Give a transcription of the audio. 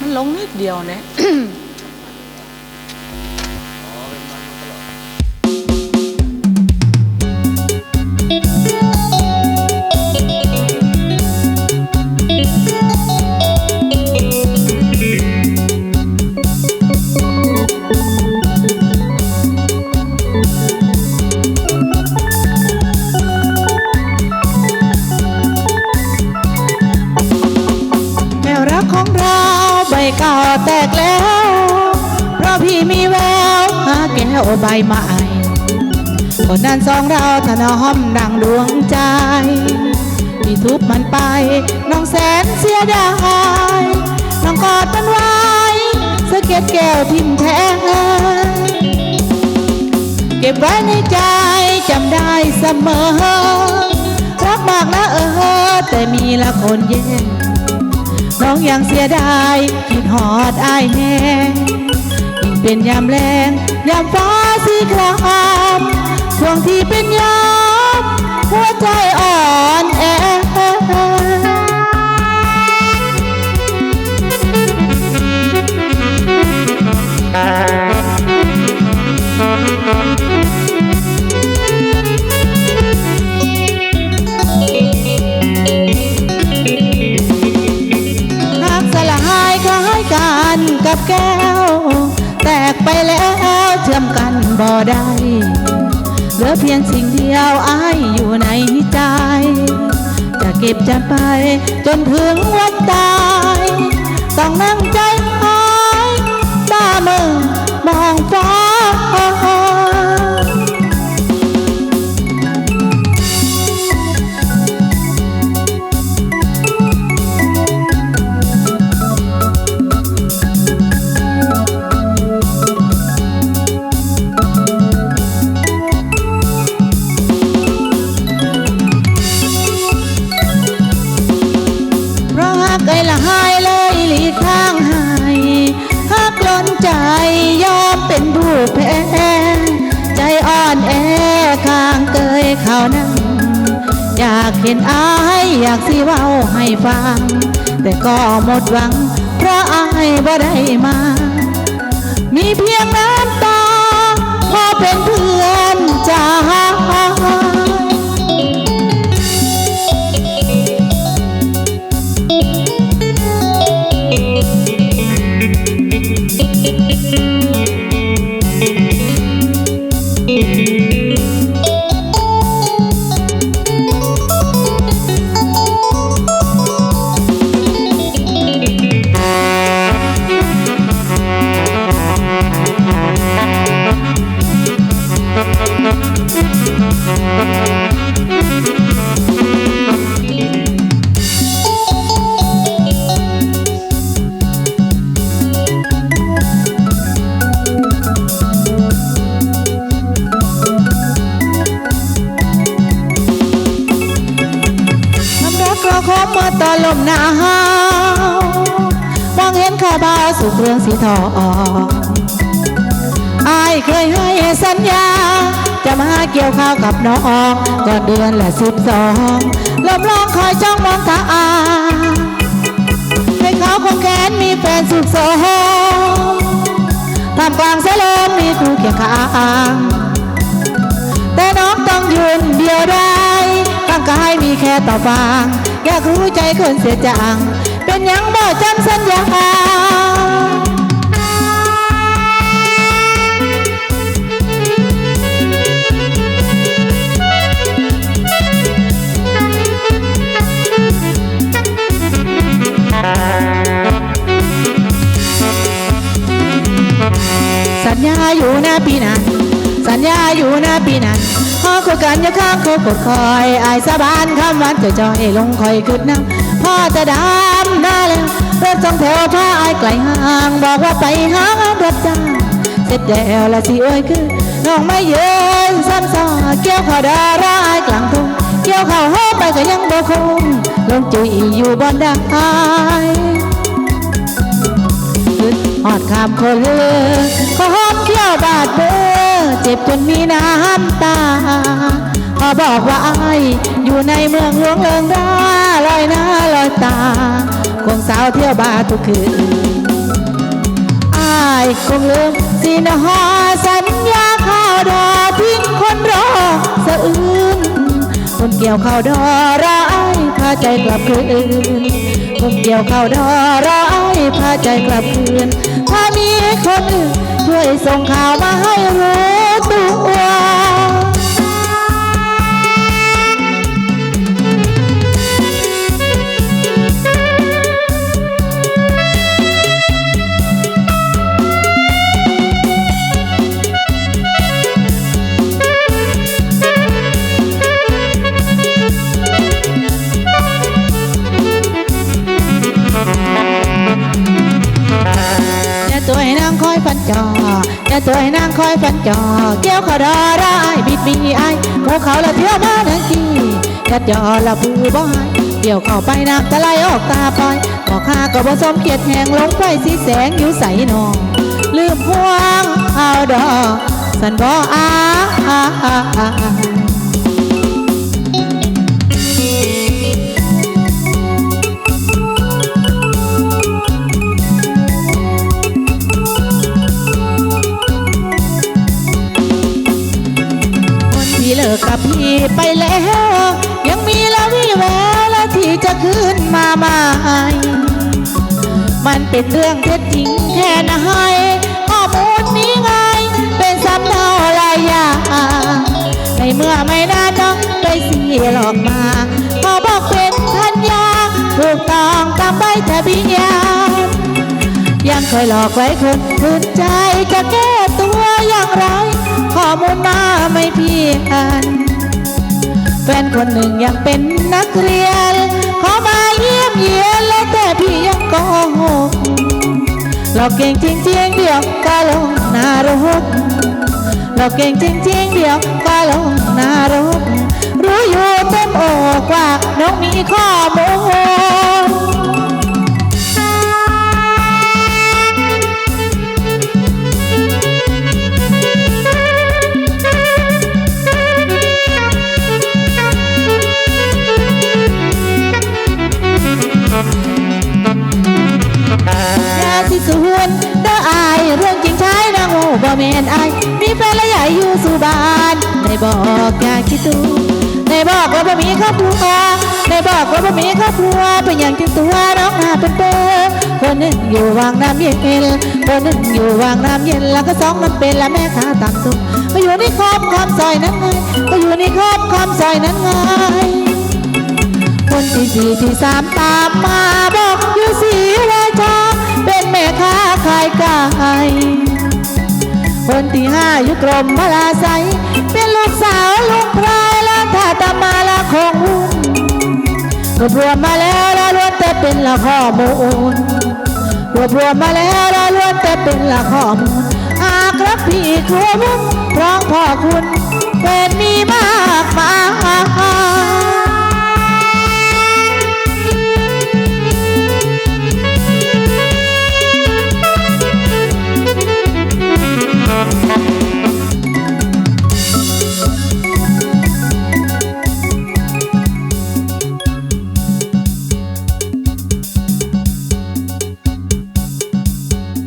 มันลงนิดเดียวเนี่ย วใบใหม่คนนั้นสองเราถนอมดังดวงใจที่ทุบมันไป น้องแสนเสียดายน้องกอดมันไว้สะเก็ดแก้วทิ่มแทงเก็บไว้ในใจจำได้เสมอ รักมากนะเออ แต่มีละคนแย่น้องยังเสียดายคิดหอดอายแห้งยิ่งเป็นยามแรง ยามฟ้าสีครามช่วงที่เป็นยามหัวใจอ่อนแอหักสลายคล้ายกันกับแก้ บ่ได้เหลือเพียงสิ่งเดียวอ้ายอยู่ในใจ จะเก็บจะไปจนถึงวันตาย ต้องนั่งใจ หักไอ้ละหายเลยหลีกทางหายหักล้นใจยอมเป็นผู้แพ้ใจอ่อนแอข้างเกยเขานั่งอยากเห็นอายอยากสิเว้าให้ฟัง แต่ก็หมดหวัง เพราะอายบ่ได้มา มีเพียงน้ำตาพอเป็นเพื่อนใจ ค มอนลมหนาวมองเห็นข้าบาวสู่เรื่องสีทองอายเคยให้สัญญา จะมาเกี่ยวข้าวกับน้องก่อนเดือนละสิบสองลมลองคอยจ้องมองตาอาให้เขาคงแค้นมีแฟนสุขสมท่ามกลางเสลมมีครูเคียงข้างแต่น้องต้องยืนเดียวได้ร่างกายมีแค่ต่อบาง อยากรู้ใจคนเสียจัง เป็นยังบ่จำสัญญาสัญญาอยู่นะพี่นั้นสัญญา อยู่นะพี่นั้นพอคุยกันอย่าข้างเขากดคอยอายสาบานคำหวันจะจอยลงคอยขึ้นน้ำพ่อจะดำได้แล้วรถสองแถวพาอายไกลห่างบอกว่าไปหารถจ้างเสร็จแล้วละสิเอ้ยคือน้องไม่เยืนซ้ำซ้อเกี่ยวข้าวดาราอายกลางทุ่งเกี่ยวข้าวหอไปก็ยังบ่คงลงจุยอยู่บนด้ขึ้นหอดขามคนเลอขอหอมเที่ยวบาดเบอ เจ็บจนมีน้ำตาพอบอกว่าไอายอยู่ในเมืองหลวงเลิงราลอยหน้าลอยตาคงสาวเที่ยวบาร์ทุกคืนายคงลืมสินหอสัญญาข้าวดอทิ้งคนรอสะอื้นคนเกี่ยวข้าวดอร้ายพาใจกลับคืนคนเกี่ยวข้าวดอร้ายพาใจกลับคืนถ้ามีคนอื่นช่วยส่งข่าวมาให้รู้ ตั ตัวให้นางคอยฟันจออย่าตัวให้นางคอยฟันจอเกี่ยวขอดอร้ายบิดมีไอายหมูเขาละเที่ยวมาทังทียัดจอละผู้บ่ายเกี่ยวเข้าไปน้ำตะไลออกตาปล่อยบอกข้าก็บ่สมเกียรติแหงลงไปสีแสงอยู่ใสนอง ลืมห่วงเอาดอสันบ่อา กกับพี่ไปแล้ว ยังมีละวิแววและที่จะขึ้นมาใหม่มันเป็นเรื่องเท็จจริงแค่ไหนข้อมูลนี้ไง เป็นสำเนาลายยางในเมื่อไม่น่านน้องไปเสียหลอกมาขาบอกเป็นทัญญาถูกต้องตามใบทะเบียนยังเคยหลอกไว้คนคืนใจจะแก้ตัวอย่างไรข้อมูลมาไม่เพียง ฟนคนหนึ่งยังเป็นนักเรียนเขามาเยี่ยมเยียนและแต่พี่ยังโกหกเราเก่งจริงจริงเดียวก็ลงนารกเราเก่งจริงจริงเดียวก็ลงนารกรู้อยู่เต็มอกว่าน้องมีข้อมูล อยู่สู่บ้านได้บอกอยากคิดตูได้บอกว่าบ่มีครอบครัวได้บอกว่าบ่มีครอบครัวเป็นอย่างที่ตัวน้องหาเป็นเป้อคนหนึ่งอยู่วางน้ำเย็นคนหนึ่งอยู่วางน้ำเย็นแล้วก็สองมันเป็นและแม่ค้าตามสุขก็อยู่ในครอบคอมซอยนั้นไงก็อยู่ในครอบคอมซอยนั้นไงคนที่สี่ที่สามตามมา คนที่ห้าอยู่กรมพลาไซเป็นลูกสาวลุงพรายและถ้าตามาละของหุ้นรวบรวมมาแล้วละล้วนแต่เป็นละข้อมูลรวบรวมมาแล้วละล้วนแต่เป็นละข้อมูลหากรักพี่ครัวมุนร้องพ่อคุณเป็นมีมา